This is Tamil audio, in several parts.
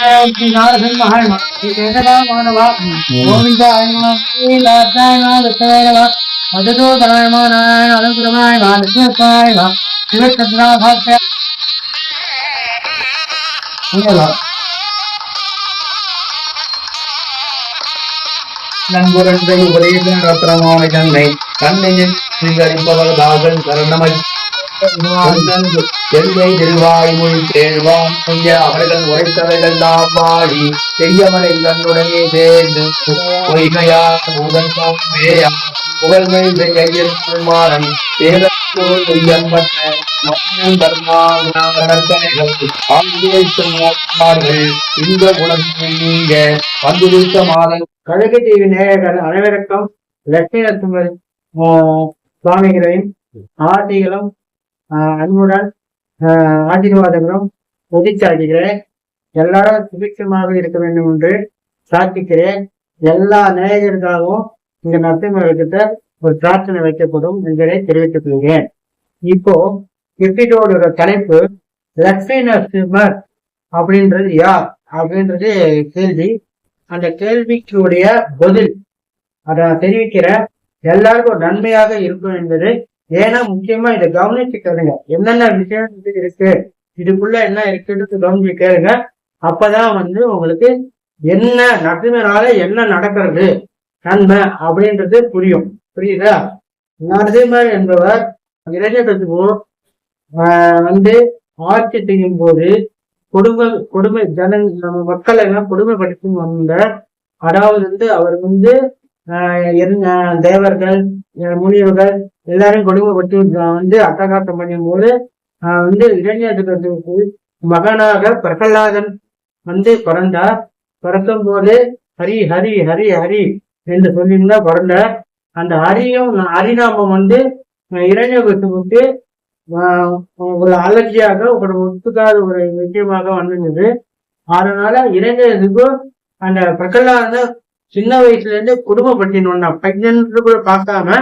ஸ்ரீ நாரசிம்ம மகாத்மா ஸ்ரீ கேசவா மாணவா கோவிந்தாய நம ஸ்ரீலாத்தாய ரத்னமான கண்ணை கண்ணையில் சிங்கரிப்பவர் தாசன் சரணமை எல்லை திருவாய்மொழி கேள்வான் செய்ய அவர்கள் உரைத்தவைகள் நாம் பாடி செய்யவனை தன்னுடனே சேர்ந்து பொய்கையா முதன் புகழ்மை செய்ய இந்த குணத்தை நீங்க மாதம். கழக டிவி நேயர்கள் அனைவருக்கும் லட்சுமி சுவாமிகளையும் ஆர்த்திகளும் அன்புடன் ஆசீர்வாதங்களும் உதிச்சாடுகிறேன் எல்லாரும் சுபிட்சமாக இருக்க வேண்டும் என்று பிரார்த்திக்கிறேன். எல்லா நேயர்களுக்காகவும் இந்த நரசிம்மர்கிட்ட ஒரு பிரார்த்தனை வைக்கப்படும் என்பதை தெரிவித்துக் கொள்கிறேன். இப்போ கிரிக்கெட்டோட தலைப்பு லட்சுமி நரசிம்மர் அப்படின்றது யார் அப்படின்றது கேள்வி. அந்த கேள்விக்குடைய பதில் அதை தெரிவிக்கிற எல்லாருக்கும் ஒரு நன்மையாக இருக்கும் என்பது ஏன்னா முக்கியமா இதை கவனிச்சு கேளுங்க. என்னென்ன விஷயம் இது இருக்கு? இதுக்குள்ள என்ன இருக்குன்னு கவனிச்சு கேளுங்க. அப்பதான் வந்து உங்களுக்கு என்ன நடுமையினால என்ன நடக்கிறது? நன்மை அப்படின்றது புரியும். புரியுதா? நரசிம்மர் என்பவர் இளைஞர்களுக்கு வந்து ஆட்சி செய்யும் போது கொடுமை கொடுமை ஜன மக்களை எல்லாம் கொடுமைப்படுத்தி வந்த அதாவது வந்து அவர் வந்து தேவர்கள் முனிவர்கள் எல்லாரும் கொடுமைப்பட்டு வந்து அட்டகாசம் பண்ணும் போது வந்து இளைஞர்களுக்கு மகனாக பிரகலாதன் வந்து பிறந்தார். பிறக்கும் போது ஹரி ஹரி ஹரி ஹரி என்று சொல்லியிருந்தா பிறந்தார் அந்த ஹரியும் ஹரிநாமம் வந்து இளைஞர்களுக்கு ஒரு அலர்ஜியாக ஒரு ஒத்துக்காத ஒரு விஷயமாக வந்திருந்தது அதனால இளைஞர்களுக்கும் அந்த பிரகலாத சின்ன வயசுல இருந்து குடும்பப்படுத்தினோம்னா பையன்னு கூட பார்க்காம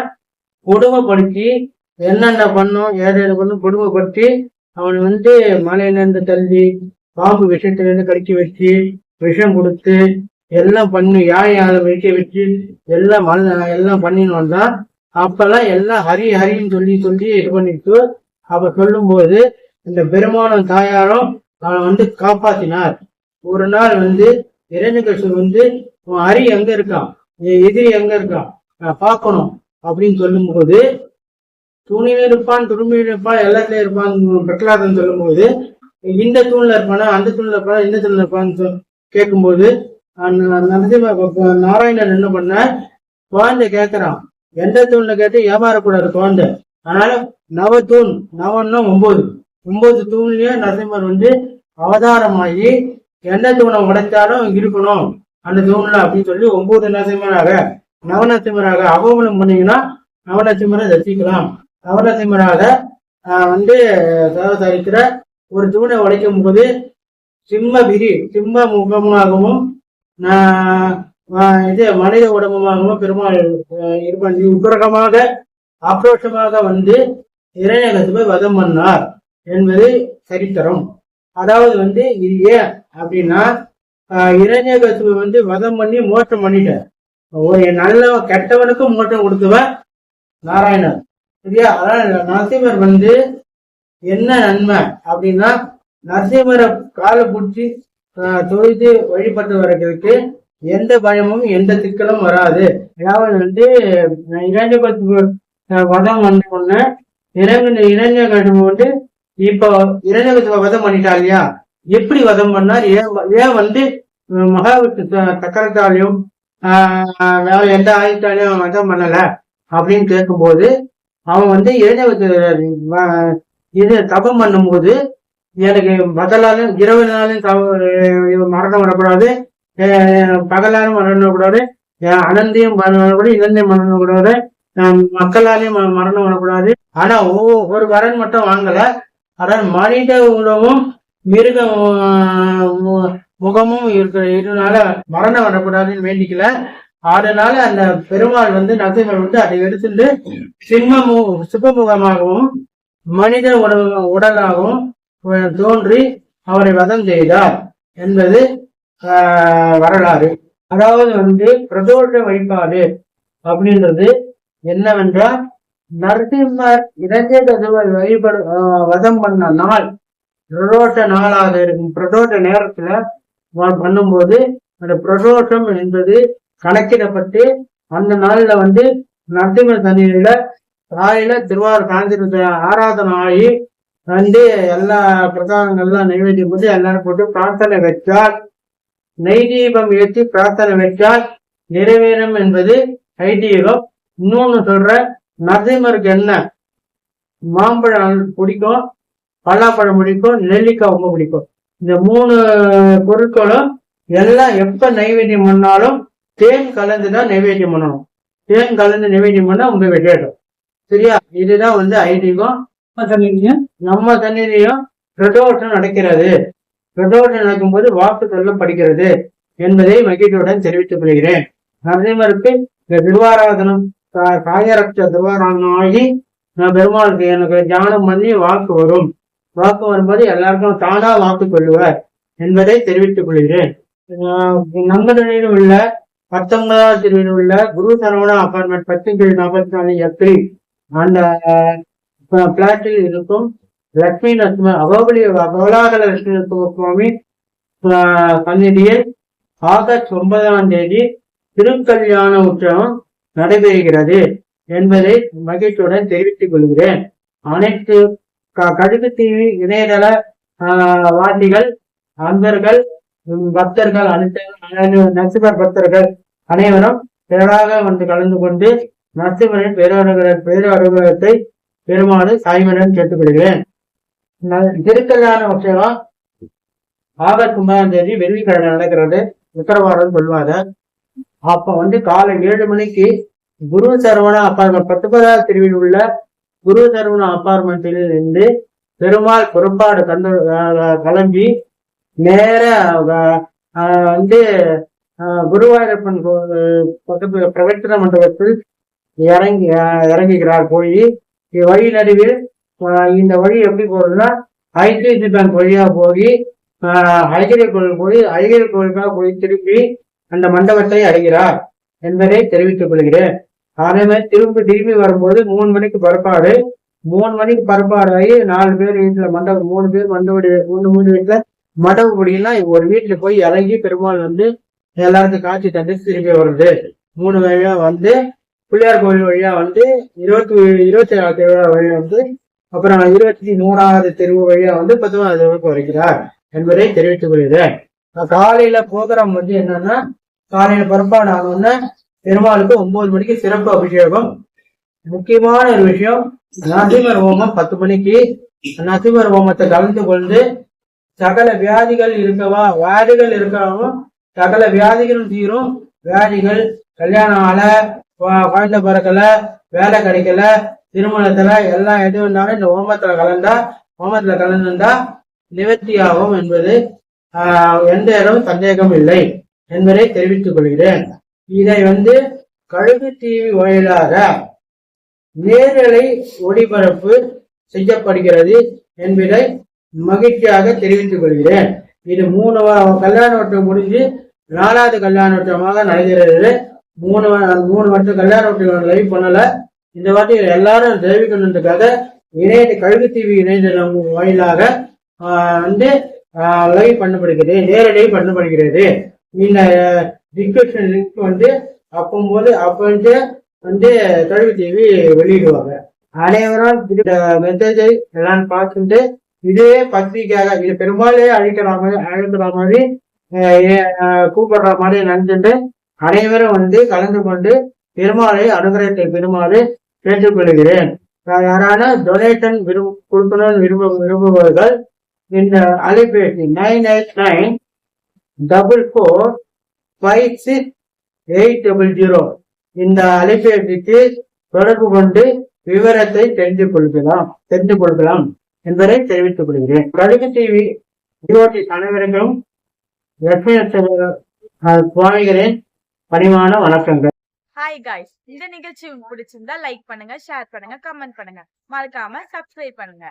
குடும்பப்படுத்தி என்னென்ன பண்ணும் ஏதேனும் பண்ணும் குடும்பப்படுத்தி அவனை வந்து மலையிலிருந்து தள்ளி பாம்பு விஷயத்துலேருந்து கடிக்க வச்சு விஷம் கொடுத்து எல்லாம் பண்ணி யானை யாரை வைக்க வச்சு எல்லாம் மலை எல்லாம் பண்ணின்னு வந்தான் அப்பெல்லாம் எல்லாம் ஹரி ஹரின்னு சொல்லி சொல்லி இது பண்ணிட்டு அப்ப சொல்லும்போது இந்த பெருமானம் தாயாரும் அவனை வந்து காப்பாத்தினார். ஒரு நாள் வந்து இறைநகர் வந்து உன் அரி எங்க இருக்கான் என் எதிரி எங்க இருக்கான் நான் பார்க்கணும் அப்படின்னு சொல்லும்போது தூணில இருப்பான் துரும்பியில இருப்பான் எல்லாத்துலயும் இருப்பான் பிரகலாதன் சொல்லும்போது இந்த தூண்ல இருப்பானா அந்த தூண்ல இருப்பானா இந்த தூண்ல இருப்பான்னு சொல்- கேட்கும்போது நரசிம்ம நாராயணன் என்ன பண்ண குழந்தை கேட்கறான். எந்த தூண்ல கேட்டு ஏமாறக்கூடாது குழந்தை. அதனால நவத்தூண் நவன்னா ஒன்பது ஒன்பது தூண்லயே நரசிம்மர் வந்து அவதாரமாகி எந்த தூணை உடைச்சாலும் இருக்கணும். அந்த தூண்ல அப்படின்னு சொல்லி ஒன்பது நரசிம்மராக நவநரசிம்மராக அகோபனம் பண்ணீங்கன்னா நவநரசிம்மரை தரிசிக்கலாம். நவநரசிம்மராக வந்து சதரிக்கிற ஒரு தூணை உடைக்கும் போது சிம்ம பிரி சிம்ம முகமாகவும் இது மனித உடம்பமாகவும் பெருமாள் இருப்பான். உக்கிரகமாக ஆக்ரோஷமாக வந்து இறைநகத்துவை வதம் பண்ணார் என்பது சரித்திரம். அதாவது வந்து இது ஏன் அப்படின்னா இறைநகத்துவை வந்து வதம் பண்ணி மோட்டம் பண்ணிட்டார் ஒரு நல்லவன் கெட்டவனுக்கும் மோட்டம் கொடுத்தவன் நாராயணன். சரியா? அதனால நரசிம்மர் வந்து என்ன நன்மை அப்படின்னா நரசிம்மரை காலை பிடிச்சி தொழுது வழிபட்டு வர்றதுக்கு எந்த பயமும் எந்த சிக்கலும் வராது. அதாவது வந்து இளைஞர்களுக்கு வதம் வந்த உடனே இளைஞ இளைஞர்கள் வந்து இப்போ இளைஞர்களுக்கு வதம் பண்ணிட்டா இல்லையா? எப்படி வதம் பண்ணார்? ஏன் ஏன் வந்து அஹ், மகாவிஷ்ணு சக்கரத்தாலையும் வேற எந்த ஆயுத்தாலையும் அவன் வதம் பண்ணல அப்படின்னு கேட்கும்போது அவன் வந்து இளைஞர்களுக்கு இது தபம் பண்ணும்போது எனக்கு பகலாலும் இரவு நாளும் தவ- மரணம் வரக்கூடாது பகலாலும் மரணம் வரக்கூடாது அனந்தையும் மரணம் வரக்கூடாது இளந்தையும் மரணம் வரக்கூடாது மக்களாலையும் மரணம் வரக்கூடாது. ஆனா ஒரு வரன் மட்டும் வாங்கல. அதான் மனித உணவும் மிருக மு- முகமும் இருக்கிற இதனால மரணம் வரக்கூடாதுன்னு வேண்டிக்கல அதனால அந்த பெருமாள் வந்து நகைகள் வந்து அதை எடுத்துட்டு சிம்மமு சிவமுகமாகவும் மனித உடல் உடலாகவும் தோன்றி அவரை வதம் செய்தார் என்பது ஆஹ், வரலாறு. அதாவது வந்து பிரதோஷ வழிபாடு அப்படின்றது என்னவென்றால் நரசிம்மர் இறந்த ததுவர் வழிபடு ஆஹ், வதம் பண்ண நாள் பிரதோஷ நாளாக இருக்கும். பிரதோஷ நேரத்துல பண்ணும்போது அந்த பிரதோஷம் என்பது கணக்கிடப்பட்டு அந்த நாள்ல வந்து நரசிம்மர் சன்னிதியில காலையில திருவாரூர் சாயந்தரத்துல ஆராதனை ஆகி வந்து எல்லா பிரதானங்கள்லாம் நைவேத்தியம் போட்டு எல்லாரும் போட்டு பிரார்த்தனை வச்சால் நெய் தீபம் ஏற்றி பிரார்த்தனை வச்சால் நிறைவேறும் என்பது ஐதீகம். இன்னொன்னு சொல்ற நரசிம்மருக்கு என்ன? மாம்பழம் பிடிக்கும். பல்லாப்பழம் பிடிக்கும் நெல்லிக்காய் ரொம்ப பிடிக்கும். இந்த மூணு பொருட்களும் எல்லாம் எப்ப நைவேத்தியம் பண்ணாலும் தேன் கலந்து தான் நைவேத்தியம் பண்ணணும். தேன் கலந்து நைவேத்தியம் பண்ணா உங்க வெற்றிடும் சரியா? இதுதான் வந்து ஐதீகம். நம்ம தண்ணீரையும் பிரதோஷம் நடக்கிறது. பிரதோஷம் நடக்கும்போது வாக்கு சொல்லப்படுகிறது என்பதை மகிழ்ச்சியுடன் தெரிவித்துக் கொள்கிறேன். நரசிம்மருக்கு இந்த திருவாராதனம் காயரட்ச திருவாராதனம் ஆகி நான் பெருமாளுக்கு எனக்கு தியானம் பண்ணி வாக்கு வரும். வாக்கு வரும்போது எல்லாருக்கும் தானா வாக்கு சொல்லுவார் என்பதை தெரிவித்துக் கொள்கிறேன். ஆஹ் உள்ள பத்தொன்பதாவது தெருவில் உள்ள குரு சரவணா அபார்ட்மெண்ட் பத்து கீழ் நாற்பத்தி நாலு எப்ரி அந்த பிளாட்டில் இருக்கும் லட்சுமி நரசிம்ம அகோபலி அகோலாகல லட்சுமி நரசிம்ம சுவாமி சந்நிதியில் ஆகஸ்ட் ஒன்பதாம் தேதி திருக்கல்யாண உற்சவம் நடைபெறுகிறது என்பதை மகிழ்ச்சியுடன் தெரிவித்துக் கொள்கிறேன். அனைத்து கழுகுத்தீவு இணையதள ஆஹ் வாசிகள் அன்பர்கள் பக்தர்கள் அனைத்து நரசிம்மர் பக்தர்கள் அனைவரும் திரளாக வந்து கலந்து கொண்டு நரசிம்மரின் பேரவர்கள் பேரவர்களை பெருமாறு சாய்மரன் கேட்டுக்கொள்கிறேன். திருக்கல்யாண உற்சவம் ஆகஸ்ட் ஒன்பதாம் தேதி வெள்ளிக்கிழமை நடக்கிறது. உத்தரவாதம் சொல்வாங்க. அப்ப வந்து காலை ஏழு மணிக்கு குரு சரவண அப்ப பத்துபதாவது பிரிவில் உள்ள குரு சரவண அப்பார்ட்மெண்ட்டில் இருந்து பெருமாள் புறப்பாடு கண்டு கிளம்பி நேர வந்து அஹ், குருவாயூரப்பன் கோ- பக்கத்து பிரவர்த்தன மண்டபத்தில் இறங்கி இறங்குகிறார் போய். வழி நடுவில் இந்த வழி எப்படி போறதுன்னா ஐசிஐசி பேங்க் வழியா போய் ஆஹ், அழகிரி கோவில் போய் அழகிரி கோவிலுக்காக போய் திருப்பி அந்த மண்டபத்தை அடைகிறார் என்பதை தெரிவித்துக் கொள்கிறேன். அதே மாதிரி திரும்பி திரும்பி வரும்போது மூணு மணிக்கு புறப்பாடு. மூணு மணிக்கு புறப்பாடு ஆகி நாலு பேர் வீட்டுல மண்டபம் மூணு பேர் மண்டபடி மூணு மூணு வீட்டுல முடியும்னா ஒரு வீட்டுல போய் இறங்கி பெருமாள் வந்து எல்லாருக்கும் காட்சி தந்து திரும்பி வருது. மூணு வழியா வந்து பிள்ளையார் கோவில் வழியா வந்து இருபத்தி இருபத்தி ஏழாவது திருவிழா வழியா வந்து அப்புறம் இருபத்தி மூணாவது தெருவு வழியா வந்து பத்தொன்பதாவது தெருவுக்கு வருகிறார் என்பதை தெரிவித்துக் கொள்கிறேன். காலையில ப்ரோக்ராம் வந்து என்னன்னா காலையில புறப்பாடு ஆனோன்னா பெருமாளுக்கு ஒன்பது மணிக்கு சிறப்பு அபிஷேகம். முக்கியமான ஒரு விஷயம் நரசிம்மர் ஹோமம் பத்து மணிக்கு. நரசிம்மர் ஹோமத்தை கலந்து கொண்டு சகல வியாதிகள் இருக்கவா வியாதிகள் இருக்கவும் சகல வியாதிகளும் தீரும். வியாதிகள் கல்யாணம் ஆல குழந்தை பிறக்கல வேலை கிடைக்கல திருமணத்துல எல்லாம் எது வந்தாலும் இந்த ஹோமத்துல கலந்தா ஹோமத்துல கலந்துருந்தா நிவர்த்தி ஆகும் என்பது ஆஹ், எந்த இடம் சந்தேகம் இல்லை என்பதை தெரிவித்துக் கொள்கிறேன். இதை வந்து கழுகு டிவி வாயிலாக நேரலை ஒளிபரப்பு செய்யப்படுகிறது என்பதை மகிழ்ச்சியாக தெரிவித்துக் கொள்கிறேன். இது மூணு கல்யாண வட்டம் முடிஞ்சு நாலாவது கல்யாண வட்டமாக நடக்கிறது மூணு மூணு வருஷம் கல்யாண வட்டம் லைவ் பண்ணல. இந்த வாட்டி எல்லாரும் தெரிவிக்கணுன்றதுக்காக இணைய கழுகு டிவி இணையதளம் வாயிலாக வந்து லைவ் பண்ணப்படுகிறது நேரடி பண்ணப்படுகிறது. இந்த டிஸ்கிரிப்ஷன் லிங்க் வந்து அப்போது அப்போ வந்து வந்து தொழில் டிவி வெளியிடுவாங்க. அனைவரும் மெசேஜை எல்லாம் பார்த்துட்டு இதே பத்திரிக்கையாக இது பெரும்பாலே அழிக்கிற மாதிரி அழைக்கிற மாதிரி கூப்பிடுற மாதிரி நினைச்சுட்டு அனைவரும் வந்து கலந்து கொண்டு பெருமாளை அனுகிரகத்தை பெருமாறு கேட்டுக்கொள்கிறேன். யாரான டொனேஷன் விரும்ப கொடுக்கணும்னு விரும்ப விரும்புபவர்கள் இந்த அலைபேசி nine eight nine double four five six eight double zero இந்த அலைபேசிக்கு தொடர்பு கொண்டு விவரத்தை தெரிந்து கொள்கலாம் தெரிந்து கொள்கலாம் என்பதை தெரிவித்துக் கொள்கிறேன். கழுகு டிவி ஈரோட்டி அனைவருக்கும் லட்சுமி சுவாமிகளின் பணிவான வணக்கங்கள். ஹாய் காய்ஸ் இந்த நிகழ்ச்சி உங்களுக்கு பிடிச்சிருந்தா லைக் பண்ணுங்க ஷேர் பண்ணுங்க கமெண்ட் பண்ணுங்க. மறக்காம சப்ஸ்கிரைப் பண்ணுங்க.